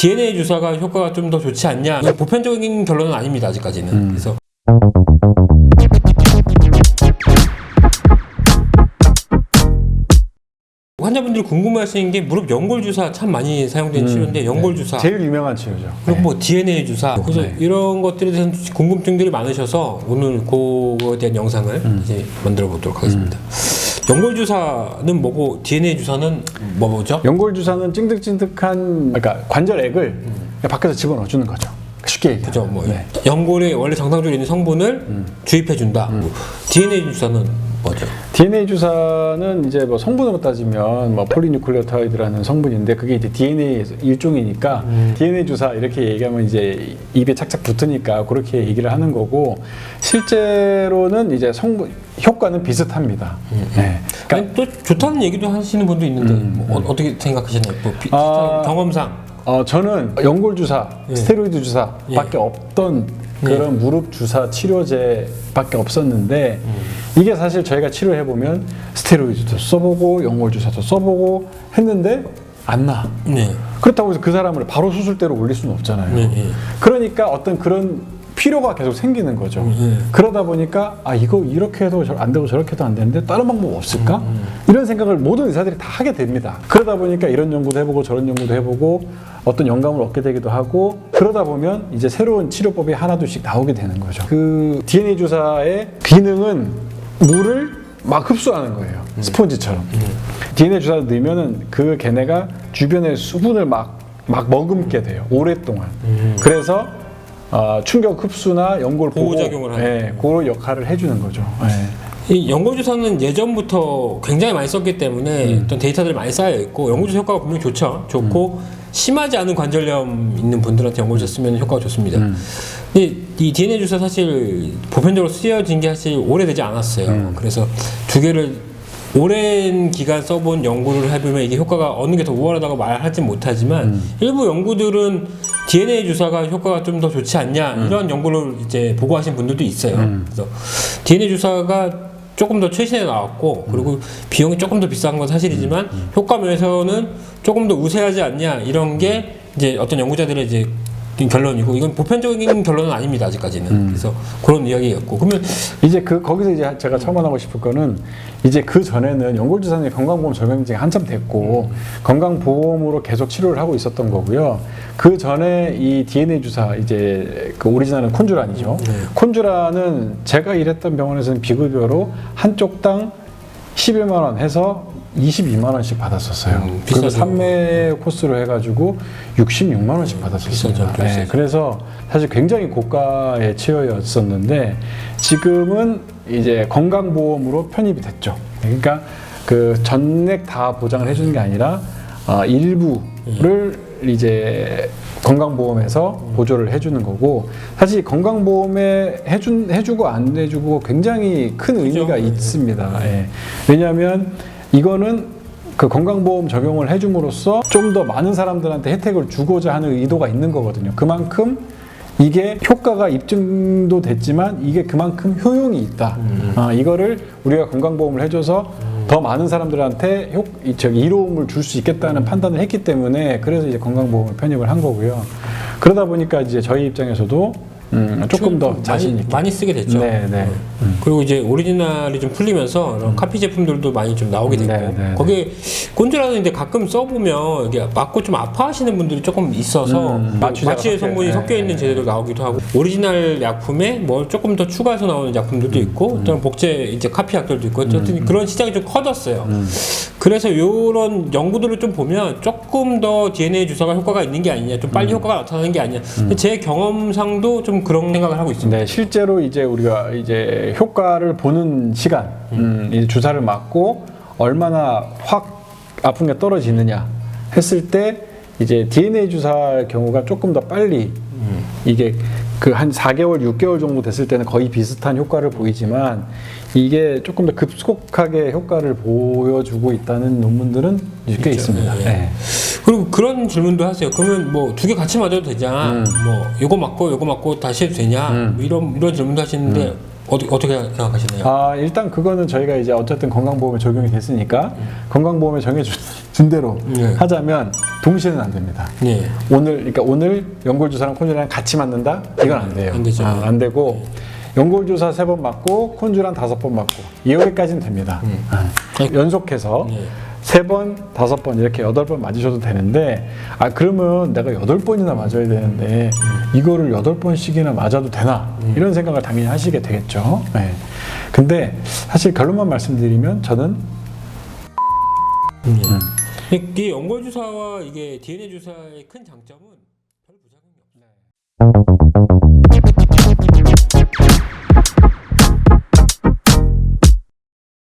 DNA 주사가 효과가 좀 더 좋지 않냐? 보편적인 결론은 아닙니다 아직까지는. 음. 그래서 환자분들이 궁금해하시는 게 무릎 연골 주사 참 많이 사용되는 치료인데 연골 주사 음. 네. 제일 유명한 치료죠. 그리고 뭐 DNA 주사 그래서 네. 이런 것들에 대한 궁금증들이 많으셔서 오늘 그거에 대한 영상을 음. 이제 만들어 보도록 하겠습니다. 연골 주사는 뭐고 DNA 주사는 뭐죠? 연골 주사는 찐득찐득한 그러니까 관절액을 그냥 밖에서 집어넣어 주는 거죠. 쉽게 얘기하면. 그죠 뭐 네. 연골에 원래 정상적으로 있는 성분을 주입해 준다. DNA 주사는 뭐죠? DNA 주사는 이제 뭐 성분으로 따지면 뭐 폴리뉴클레오타이드라는 성분인데 그게 이제 DNA 일종이니까 DNA 주사 이렇게 얘기하면 이제 입에 착착 붙으니까 그렇게 얘기를 하는 거고 실제로는 이제 성분 효과는 비슷합니다. 네. 그러니까 또 좋다는 얘기도 하시는 분도 있는데 뭐 어, 떻게 생각하시나요? 뭐 비, 음, 아. 경험상 어, 저는 연골 주사, 예. 스테로이드 주사밖에 없던 예. 그런 무릎 주사 치료제밖에 없었는데 이게 사실 저희가 치료해 보면 스테로이드도 써보고 연골 주사도 써보고 했는데 안 나. 네. 그렇다고 해서 그 사람을 바로 수술대로 올릴 수는 없잖아요. 네, 네. 그러니까 어떤 그런 필요가 계속 생기는 거죠. 네. 그러다 보니까 아 이거 이렇게 해도 저- 안 되고 저렇게 해도 안 되는데 다른 방법 없을까? 음, 이런 생각을 모든 의사들이 다 하게 됩니다. 그러다 보니까 이런 연구도 해보고 저런 연구도 해보고 어떤 영감을 얻게 되기도 하고 그러다 보면 이제 새로운 치료법이 하나둘씩 나오게 되는 거죠. 그 DNA 주사의 기능은 물을 막 흡수하는 거예요. 음. 스폰지처럼. DNA 주사를 넣으면은 그 걔네가 주변의 수분을 막, 막 머금게 돼요. 오랫동안. 그래서 어, 충격 흡수나 연골 보호, 보호 작용을 하는. 예, 그런 역할을 해주는 거죠. 예. 이 연골주사는 예전부터 굉장히 많이 썼기 때문에 음. 어떤 데이터들이 많이 쌓여 있고 연골주사 효과가 분명 히 좋죠. 좋고 심하지 않은 관절염 있는 분들한테 연골주사 쓰면 효과가 좋습니다. 음. 근데 이 DNA 주사 사실 보편적으로 쓰여진 게 사실 오래되지 않았어요. 음. 그래서 두 개를 오랜 기간 써본 연구를 해보면 이게 효과가 어느 게 더 우월하다고 말하지 못하지만 음. 일부 연구들은 DNA 주사가 효과가 좀 더 좋지 않냐 음. 이런 연구를 이제 보고하신 분들도 있어요. 그래서 DNA 주사가 조금 더 최신에 나왔고 그리고 비용이 조금 더 비싼 건 사실이지만 효과 면에서는 조금 더 우세하지 않냐 이런 게 이제 어떤 연구자들의 이제 결론이고 이건 보편적인 결론은 아닙니다 아직까지는. 그래서 그런 이야기였고. 그러면 이제 그 거기서 이제 제가 첨언하고 싶을 거는 이제 그 전에는 연골주사는 건강보험 적용증이 한참 됐고 건강보험으로 계속 치료를 하고 있었던 거고요. 그 전에 이 DNA 주사 이제 그 오리지널은 콘주란이죠. 콘주란은 제가 일했던 병원에서는 비급여로 한쪽당 11만 원 해서 22만 원씩 받았었어요. 음, 그리고 비싸죠. 3매 코스로 해가지고 66만 원씩 받았었습니다. 비싸죠, 비싸죠. 네, 그래서 사실 굉장히 고가의 치료였었는데 지금은 이제 건강보험으로 편입이 됐죠. 그러니까 그 전액 다 보장을 해주는 게 아니라 어, 일부를 이제 건강보험에서 보조를 해주는 거고 사실 건강보험에 해준 해주고 안 해주고 굉장히 큰 의미가 그죠. 있습니다. 예. 왜냐하면 이거는 그 건강보험 적용을 해줌으로써 좀 더 많은 사람들한테 혜택을 주고자 하는 의도가 있는 거거든요. 그만큼 이게 효과가 입증도 됐지만 이게 그만큼 효용이 있다. 아, 이거를 우리가 건강보험을 해줘서 더 많은 사람들한테 효, 이- 저기 이로움을 줄 수 있겠다는 판단을 했기 때문에 그래서 이제 건강보험을 편입을 한 거고요. 그러다 보니까 이제 저희 입장에서도 음, 조금 더 많이- 자신 있게. 많이 쓰게 됐죠. 네, 네. 어. 그리고 이제 오리지널이 좀 풀리면서 이런 카피 제품들도 많이 좀 나오게 됐고 네, 네, 거기에 꼰주라는 이제 가끔 써보면 이게 맞고 좀 아파하시는 분들이 조금 있어서 음, 그 마취제가 마취의 섞여- 성분이 네, 섞여 있는 네, 제제도 나오기도 하고 오리지널 약품에 뭐 조금 더 추가해서 나오는 약품들도 음, 있고 어떤 복제 이제 카피 약들도 있고 어쨌든 그런 시장이 좀 커졌어요. 음. 그래서 이런 연구들을 좀 보면 조금 더 DNA 주사가 효과가 있는 게 아니냐, 좀 음. 빨리 효과가 나타나는 게 아니냐. 근데 제 경험상도 좀 그런 생각을 하고 있습니다. 네, 실제로 이제 우리가 이제 효과를 보는 시간, 음, 이 주사를 맞고 얼마나 확 아픈 게 떨어지느냐 했을 때 이제 DNA 주사의 경우가 조금 더 빨리 이게 그 한 4개월, 6개월 정도 됐을 때는 거의 비슷한 효과를 보이지만 이게 조금 더 급속하게 효과를 보여주고 있다는 논문들은 꽤 있습니다. 예. 네. 그리고 그런 질문도 하세요. 그러면 뭐 두 개 같이 맞아도 되냐? 음. 뭐 요거 맞고 요거 맞고 다시 해도 되냐? 뭐 이런 이런 질문도 하시는데 어떻게 어떻게 생각하시나요? 아 일단 그거는 저희가 이제 어쨌든 건강보험에 적용이 됐으니까 건강보험에 정해준 준대로 네. 하자면 동시에는 안 됩니다. 예. 오늘 그러니까 오늘 연골 주사랑 콘주랑 같이 맞는다? 이건 안 돼요. 안 되죠. 아, 안 되고 연골 주사 세 번 맞고 콘주랑 다섯 번 맞고 여기까지는 됩니다. 아, 연속해서 예. 세 번, 다섯 번 이렇게 여덟 번 맞으셔도 되는데 아 그러면 내가 여덟 번이나 맞아야 되는데 이거를 여덟 번씩이나 맞아도 되나 이런 생각을 당연히 하시게 되겠죠. 네. 근데 사실 결론만 말씀드리면 저는 예. 이게 연골 주사와 이게 DNA 주사의 큰 장점은 별 부작용이 없어요.